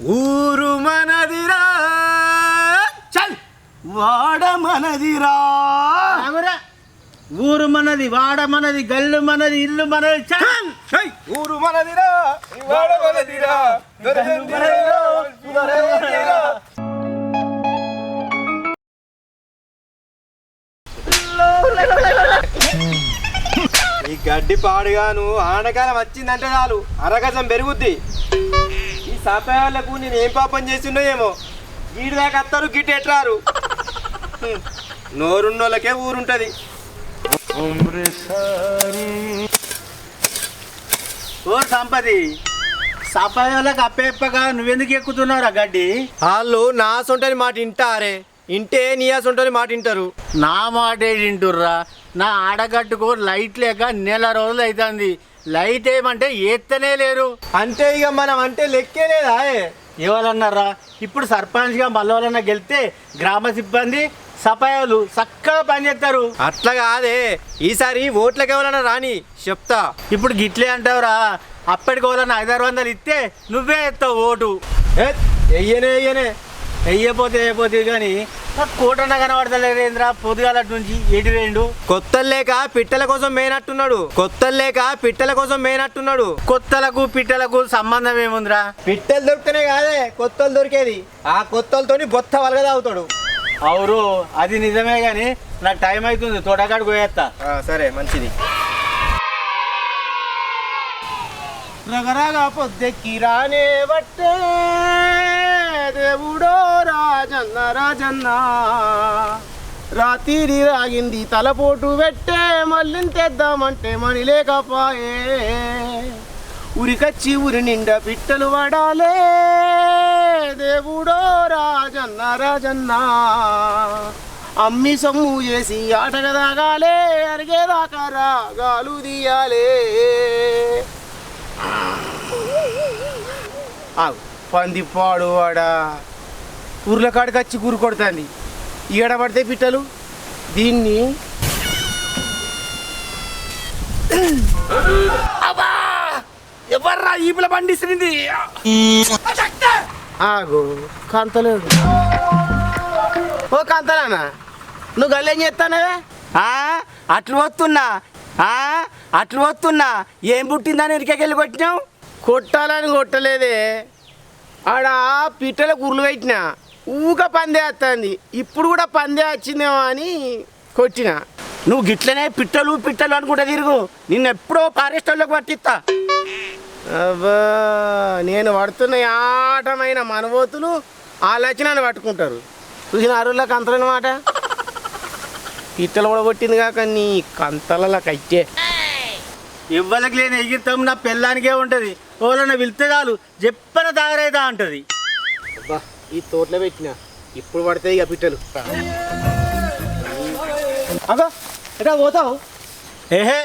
ఊరు మనదిరా. చల్. వాడ మనదిరా. ఊరు మనది వాడ మనది గల్లు మనది ఇల్లు మనది చల్. ఊరు మనదిరా. వాడ. ఈ గడ్డి పాడుగాను ఆనకాలం వచ్చిందంటే చాలు. అరగజం పెరుగుద్ది. సాపాయాలకు నేను ఏం పాపం చేసిండో ఏమో. గీడి దాకా వస్తారు గిట్టి ఎట్రారు. నోరున్నోళ్ళకే ఊరుంటది. ఓ సంపది సపాయోళ్ళకి అప్పేప్పగా నువ్వెందుకు ఎక్కుతున్నావురా గడ్డి? వాళ్ళు నా సొంటని మాట వింటారే ఇంటే నీ సొంటని మాట వింటారు. నా మాట ఏంటింటుర్రా నా ఆడగట్టుకు లైట్ లేక నెల రోజులు అవుతుంది. లైట్ ఏమంటే ఎత్తనే లేరు. అంటే ఇక మనం అంటే లెక్కే లేదా ఏ? ఎవరన్నారా? ఇప్పుడు సర్పంచ్గా మళ్ళీ గెలిస్తే గ్రామ సిబ్బంది సపాయోలు చక్కగా పనిచేస్తారు అట్లా కాదే. ఈసారి ఓట్లకి ఎవరన్నా రాని చెప్తా. ఇప్పుడు గిట్లే అంటావురా. అప్పటికి వాళ్ళని ఐదారు వందలు ఇస్తే నువ్వే ఎత్తావు ఓటు. ఏ, ఎయ్యనే ఎయ్యనే. వెయ్యపోతే వేయపోతే కానీ నాకు కోటన్న కనబడతలేదేంద్రా పొద్దుగాల నుంచి ఎటు వేయండు కొత్త లేక పిట్టల కోసం మేనట్టున్నాడు. కొత్త లేక పిట్టల కోసం మేనట్టున్నాడు. కొత్తలకు పిట్టలకు సంబంధం ఏముందిరా? పిట్టలు దొరికితేనే కాదే కొత్తలు దొరికేది. ఆ కొత్తలతోని బొత్త వలగదా అవుతాడు అవురు అది నిజమే కానీ నాకు టైం అవుతుంది తోటకాడికి పోయేస్తా సరే మంచిది. రగరగా పొద్దెక్కి రానే బట్టే దేవుడో రాజన్న రాజన్న. రాత్రి రాగింది తలపోటు పెట్టే మళ్ళీ తెద్దామంటే మని లేకపాయే. ఉరికచ్చి ఉరి నిండా పిట్టలు వడాలే. దేవుడో రాజన్న రాజన్న. అమ్మి సొమ్ము చేసి ఆటగా తాగాలే అరిగేదాకా రాగాలు తీయాలే. ఆగు, పంది పాడు వాడ ఊర్ల కాడికి వచ్చి కూరు కొడుతుంది. ఈడ పడితే పిట్టలు? దీన్ని ఎవర్రా ఈపుల పండిస్తుంది ఆగు కాంతలేడు ఓ కాంతలానా నువ్వు గల్లేం చేస్తానవే అట్లు వస్తున్నా ఆ, అట్లు వస్తున్నా ఏం పుట్టిందని ఇరికెళ్ళి కొట్టినావు? కొట్టాలని కొట్టలేదే. ఆడ పిట్టల కుర్లు పెట్టిన. ఊక పందే వస్తుంది ఇప్పుడు కూడా పందే వచ్చిందేమో అని కొట్టిన. నువ్వు గిట్లనే పిట్టలు పిట్టలు అనుకుంటా తిరుగు. నిన్ను ఎప్పుడో ఫారెస్ట్ వాళ్ళకి పట్టిస్తా. అబ్బా నేను పడుతున్న ఆటమైన మనవోతులు ఆలోచన నన్ను పట్టుకుంటారు. చూసిన అరువులకు అంతలేని మాట? పిట్టలు కూడా కొట్టింది కాక నీ కంతల కట్టే ఇవ్వలకి లేని ఎగిరితం నా పెళ్ళానికే ఉంటది. ఓలన్న వెళ్తే చాలు చెప్పన తాగరైతా అంటది. అబ్బా ఈ తోటలో పెట్టిన ఇప్పుడు పడతాయి ఇక పిట్టలు. అగో ఎటా పోతావు? ఏహే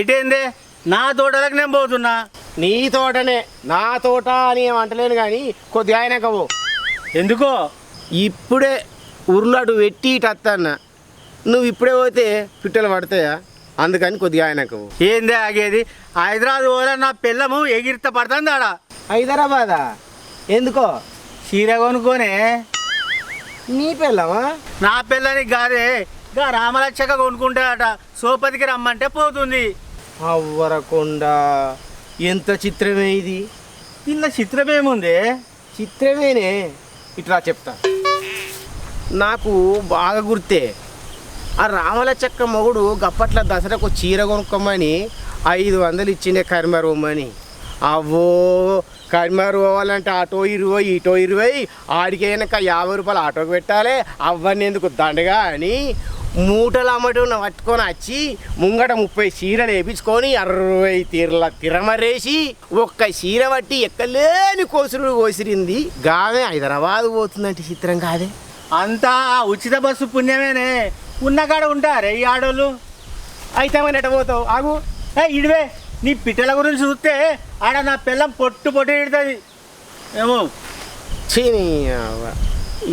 ఇటేందే? నా తోటలకు నేను పోతున్నా. నీ తోటనే నా తోట అని ఏం అంటలేను కానీ కొద్దిగా ఆయనక పో. ఎందుకో? ఇప్పుడే ఉరులాడు పెట్టి ఇటు వస్తాన్న నువ్వు ఇప్పుడే పోతే పిట్టలు పడతాయా? అందుకని కొద్దిగా ఆయనక. ఏందే ఆగేది? హైదరాబాద్ ఓల నా పిల్లము ఎగిరిత పడుతుంది ఆడ. హైదరాబాదా? ఎందుకో? చీర కొనుక్కొనే. నీ పిల్లవా? నా పిల్లని గారే గా రామలక్షక కొనుక్కుంటాడట. సోపతికి రమ్మంటే పోతుంది. అవ్వరకొండ. ఎంత చిత్రమే ఇది? పిల్ల చిత్రమేముంది? చిత్రమేనే. ఇట్లా చెప్తా. నాకు బాగా గుర్తే. ఆ రామల చెక్క మొగుడు గప్పట్ల దసరాకు చీర కొనుక్కోమని ఐదు వందలు ఇచ్చిండే కరిమర్ బొమ్మని అవ్వో కరిమర్ పోవాలంటే ఆటో ఇరవై ఇటో ఇరవై ఆడికి యాభై రూపాయలు ఆటోకి పెట్టాలి అవ్వని ఎందుకు దండగా అని మూటలు అమ్మటం పట్టుకొని వచ్చి ముంగట ముప్పై చీరలు వేపించుకొని అరవై తీరల తిరమరేసి ఒక్క చీర పట్టి ఎక్కలేని కోసులు కోసిరింది. గామే హైదరాబాద్ పోతుందంటే చిత్రం కాదే. అంతా ఉచిత బస్సు పుణ్యమేనే. ఉన్న కాడ ఉంటారే ఈ ఆడోళ్ళు. అయితే మన ఎట పోతావు? ఆగు. ఏ ఇడివే నీ పిట్టల గురించి చూస్తే ఆడ నా పిల్లం పొట్టు పొట్టు ఇడుతుంది ఏమో. చీని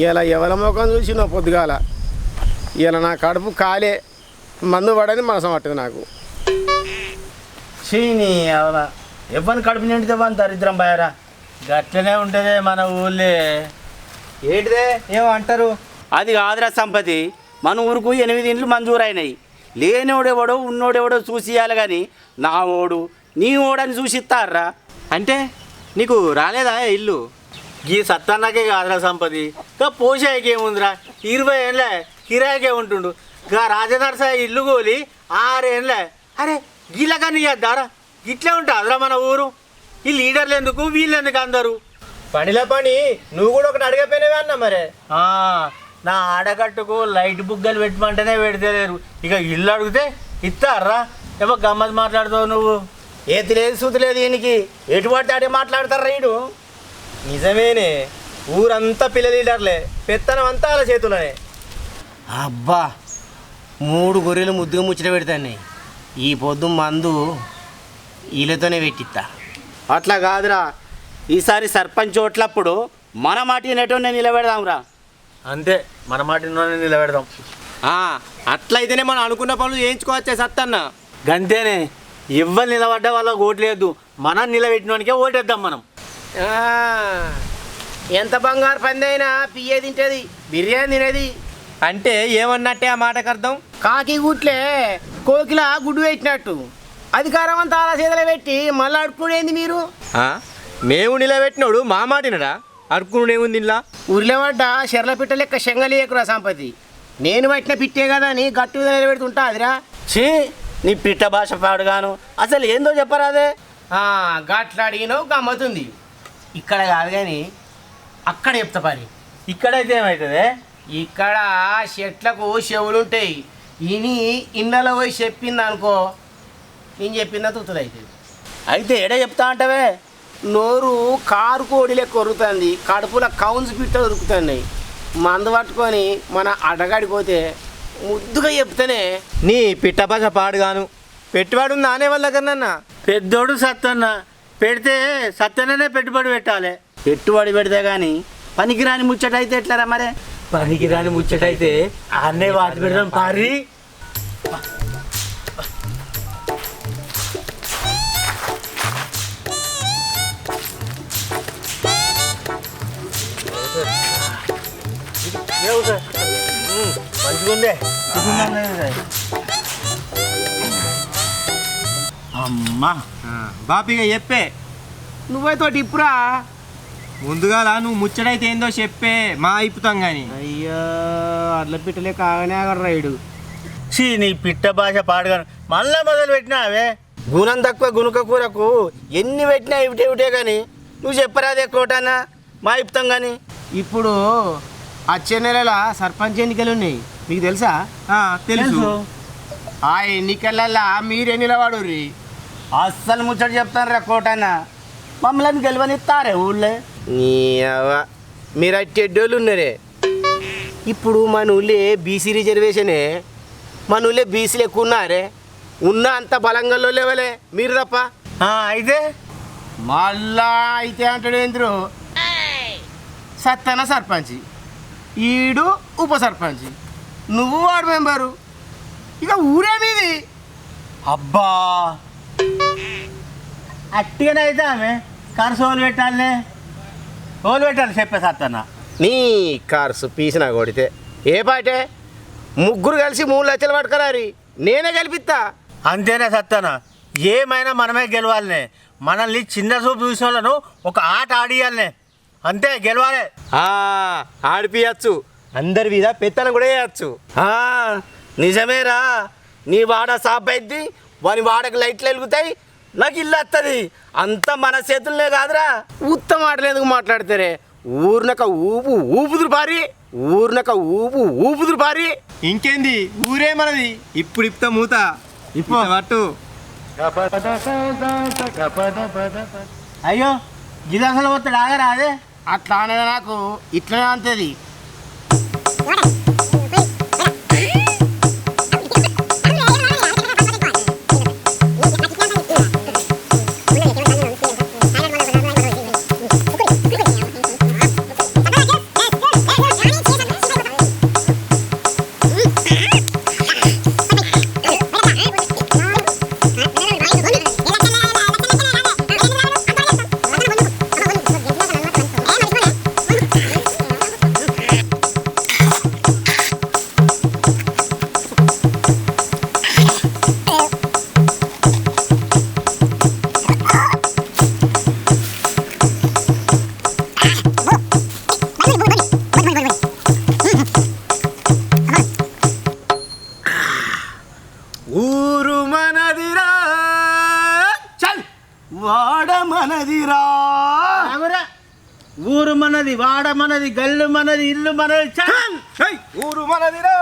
ఇలా ఎవల ముఖం చూసి నా పొద్దుగాల? ఇలా నా కడుపు కాలే. మందు పడని మనసం పట్టదు నాకు. చీని ఎవరిని కడుపు నిండితే వాని దరిద్రం బాయరా. గట్లనే ఉంటదే మన ఊళ్ళే. ఏంటిదే? ఏమో అంటారు. అది కాదురా సంపతి. మన ఊరుకు ఎనిమిది ఇండ్లు మంజూరైనాయి. లేనివాడెవడో ఉన్నోడెవడో చూసియాలి కానీ నా ఓడు నీ ఓడని చూసిస్తారా అంటే నీకు రాలేదా ఇల్లు? ఈ సత్తన్నకే కాదురా సంపది. ఇంకా పోషాయికి ఏముందిరా? ఇరవై ఏళ్ళే కిరాయికే ఉంటుండు. గా రాజనరస ఇల్లు కోలి ఆరేళ్ళే అరే గీళ్ళకని చేద్దారా? ఇట్లే ఉంటుందిరా మన ఊరు. ఈ లీడర్లు ఎందుకు? వీళ్ళు ఎందుకు అందరు? పనిలో పని. నువ్వు కూడా ఒకటి అడగపోయినవే అన్న మరే. ఆ, నా ఆడగట్టుకు లైట్ బుగ్గలు పెట్టమంటేనే పెడతలేరు. ఇక ఇల్లు అడిగితే ఇస్తారా? ఏమో గమ్మత్ మాట్లాడుతావు నువ్వు. ఏది లేదు సూతి లేదు ఈయనకి. ఎటువంటి ఆడే మాట్లాడతారు రైడు నిజమేనే ఊరంతా పిల్ల లీడర్లే. పెత్తనం అంతా వాళ్ళ చేతులనే అబ్బా మూడు గొర్రెలు ముద్దుగా ముచ్చట పెడతాయి ఈ పొద్దు మందు వీళ్ళతోనే పెట్టిస్తా అట్లా కాదురా. ఈసారి సర్పంచ్ ఓట్లప్పుడు మన మాట నెటోనే నిలబెడదాంరా. అంతే మన మాటిలోనే నిలబెడదాం. అట్లయితేనే మనం అనుకున్న పనులు చేయించుకోవచ్చే సత్తన్న. గంతేనే ఎవ్వరు నిలబడ్డ వాళ్ళకి ఓట్లేదు మనం నిలబెట్టినోనికే ఓటేద్దాం మనం. ఆ, ఎంత బంగారు పంది అయినా పియ్యే తింటది బిర్యానీ తినేది. అంటే ఏమన్నట్టే ఆ మాటకు అర్థం? కాకి గుట్లే కోకిల గుడ్డు పెట్టినట్టు. అధికారం అంతా అలా చేతులు పెట్టి మళ్ళీ అడుక్కునేది మీరు? మేము నిలబెట్టినోడు మా మాటినడా? అడుక్కునుడు ఏముంది ఇలా ఊర్లో పడ్డ శర్ల పిట్ట లెక్క శంగలేకురా సంపతి. నేను పట్టిన పిట్టే కదా అని గట్టు మీద నిలబెడుతుంటా అదిరా? ఛీ నీ పిట్ట భాష పాడుగాను. అసలు ఏందో చెప్పరాదే గట్ల అడిగినావు గమ్మతుంది. ఇక్కడ కాదు కానీ అక్కడ చెప్తా పని. ఇక్కడైతే ఏమవుతుంది ఇక్కడ చెట్లకు చెవులుంటాయి. ఇని ఇళ్ళలో పోయి చెప్పింది అనుకో నేను చెప్పిందా తుత్తది అవుతుంది అయితే ఏడే చెప్తా అంటావే? నోరు కారు కోడిలే కొరుకుతుంది కడుపులో కౌన్స్ పిట్ట దొరుకుతున్నాయి మందు పట్టుకొని మన అడగడిపోతే ముద్దుగా చెప్తేనే నీ పిట్టపస పాడుగాను. పెట్టుబడి నానే వాళ్ళ దగ్గరనన్నా పెద్దోడు సత్తన్న. పెడితే సత్తననే పెట్టుబడి పెట్టాలి. పెట్టుబడి పెడితే గాని పనికిరాని ముచ్చట అయితే ఎట్లారా మరే? పనికి రాని ముచ్చటైతే అన్నే వాటి పెడదాం పారి మంచిగుందే అమ్మా. బాపిగా చెప్పే. నువ్వైతే ఇప్పురా ముందుగాల నువ్వు ముచ్చటైతే ఏందో చెప్పే. మా ఇప్పుతాం గాని. అయ్యా అడ్ల పిట్టలే కాగానే రైడు చీ నీ పిట్ట భాష పాడగాను. మళ్ళా మొదలు పెట్టినావే? గుణం తక్కువ గునుక కూరకు ఎన్ని పెట్టినా ఇవిటే ఇవిటే కానీ నువ్వు చెప్పరాదే కోటానా? మా ఇప్తాం కానీ ఇప్పుడు వచ్చే నెలల సర్పంచ్ ఎన్నికలు ఉన్నాయి మీకు తెలుసా? ఆ, తెలుసు. ఆ ఎన్నికలల్లా మీరే నిలబడుర్రి. అస్సలు ముచ్చట చెప్తాను రా కోటన్న. మమ్మల్ని గెలవనిస్తారే ఊళ్ళే? మీరు అట్టెడ్డోళ్ళు ఉన్నారే. ఇప్పుడు మన ఊళ్ళే బీసీ రిజర్వేషనే. మన ఊళ్ళే బీసీలు ఎక్కువ ఉన్నారే ఉన్న అంత బలంగా లేవలే. మీరు తప్ప. ఆ, అయితే? మళ్ళా అయితే అంటాడు ఏంద్రు? సత్తన సర్పంచ్. ఈడు ఉప సర్పంచ్. నువ్వు వార్డు మెంబరు. ఇక ఊరే మీది. అబ్బా. అట్టిగానే అయితే ఆమె. కరస ఓలు పెట్టాలనే ఓలు పెట్టాలి చెప్పే సత్తన్న. నీ కార్సు పీసిన కొడితే. ఏ పాటే? ముగ్గురు కలిసి మూడు లక్షలు పట్టుకురారి. నేనే గెలిపిస్తా అంతేనే సత్తన ఏమైనా మనమే గెలవాలనే. మనల్ని చిన్న చూపు చూసిన వాళ్ళను ఒక ఆట ఆడియాలనే. అంతే గెలవాలి. ఆ, ఆడిపియచ్చు. అందరి మీద పెత్తనం కూడా వేయచ్చు ఆ, నిజమేరా. నీ వాడ సాప్ అయింది వాని వాడకు లైట్లు వెలుగుతాయి నాకు ఇల్లు వస్తుంది అంతా మన చేతుల్నే కాదురా. ఉత్తమ మాటలు ఎందుకు మాట్లాడతారే? ఊరినక ఊపు ఊపుదురు పారి ఊరినక ఊపు ఊపుదురు పారి. ఇంకేంది? ఊరే మనది. ఇప్పుడు ఇప్తా మూత. ఇప్పుడు అయ్యో గిలాసులు పోతాడు ఆగరా అదే అట్లా అనేది నాకు? ఇట్లనే అంతది. ఊరు మనది ఇల్లు మనది చా! ఊరు మనదిరా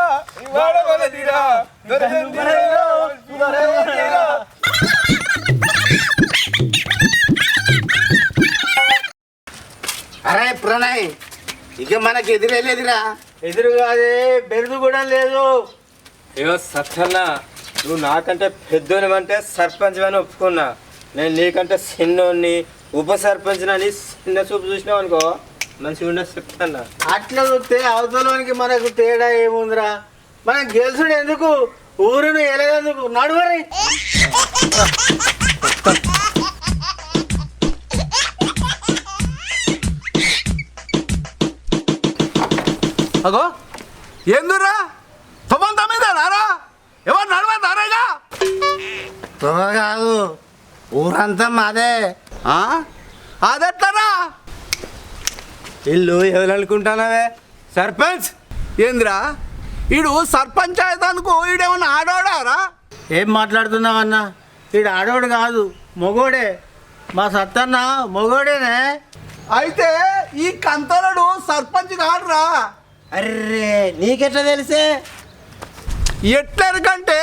అరే ప్రణయ్ ఇక మనకి ఎదురేలేదురా ఎదురు కాదే బెరుదు కూడా లేదు. ఏవో సత్యన్న నువ్వు నాకంటే పెద్దోనివంటే సర్పంచ్ అని ఒప్పుకున్నా. నేను నీకంటే చిన్నోన్ని ఉప సర్పంచ్ అని చిన్న చూపు చూసినావు అనుకో మంచిగా ఉండే చెప్తాన్నా అట్లా చూస్తే అవతలోనికి మనకు తేడా ఏముందిరా? మనం గెలుసుడు ఎందుకు? ఊరును ఎలగేందుకు నడువరి అగో ఏందురా తొమ్మంత మీద రారా? ఎవరు నడవదారేగా త్వర కాదు ఊరంతా మాదే. అదెట్లరా ఇల్లు ఎవరు అనుకుంటానవే సర్పంచ్! ఏందిరా? ఈడు సర్పంచ్ అయ్యేందుకు ఈడేమన్నా ఆడోడారా? ఏం మాట్లాడుతున్నావన్నా? వీడు ఆడోడు కాదు మొగోడే. మా సత్తన్న మొగోడేనే. అయితే ఈ కంతలుడు సర్పంచ్ కాదురా. అర్రే నీకెట్లా తెలిసే? ఎట్లరికంటే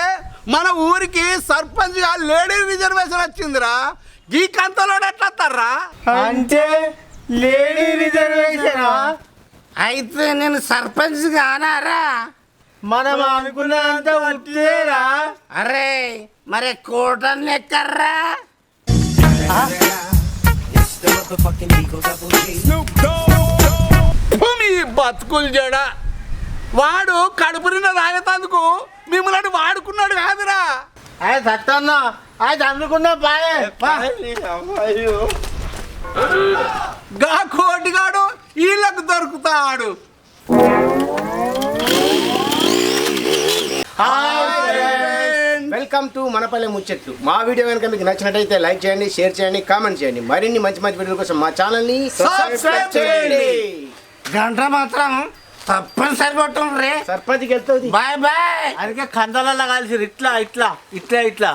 మన ఊరికి సర్పంచ్గా లేడీ రిజర్వేషన్ వచ్చిందిరా. ఈ కంతలోడు ఎట్లా అంటే లేడీ రిజర్వేషన్? అయితే నేను సర్పంచ్ కానారా? మనం అనుకున్నంత వచ్చేరా అరే మరి కోటన్ని ఎక్కర్రా? మీ బతుకులు జడ. వాడు కడుపు నిండా తాగేతందుకు మిమ్మల్ని వాడుకున్నాడు కాదురా. అది సత్తన్న అది అందుకున్నా బాయే. గా కోటిగాడు వీళ్ళకు దొరుకుతాడు. వెల్కమ్ టు మనపల్లె ముచ్చట్లు మా వీడియో కనుక మీకు నచ్చినట్టయితే లైక్ చేయండి షేర్ చేయండి కామెంట్ చేయండి. మరిన్ని మంచి మంచి వీడియోల కోసం మా ఛానల్ని సబ్స్క్రైబ్ చేయండి. గంట మాత్రం తప్పనిసరి కొట్టం రే సర్పంచ్కి వెళ్తుంది. Bye bye. అందుకే కందలల్లో కలిసి ఇట్లా ఇట్లా ఇట్లా ఇట్లా.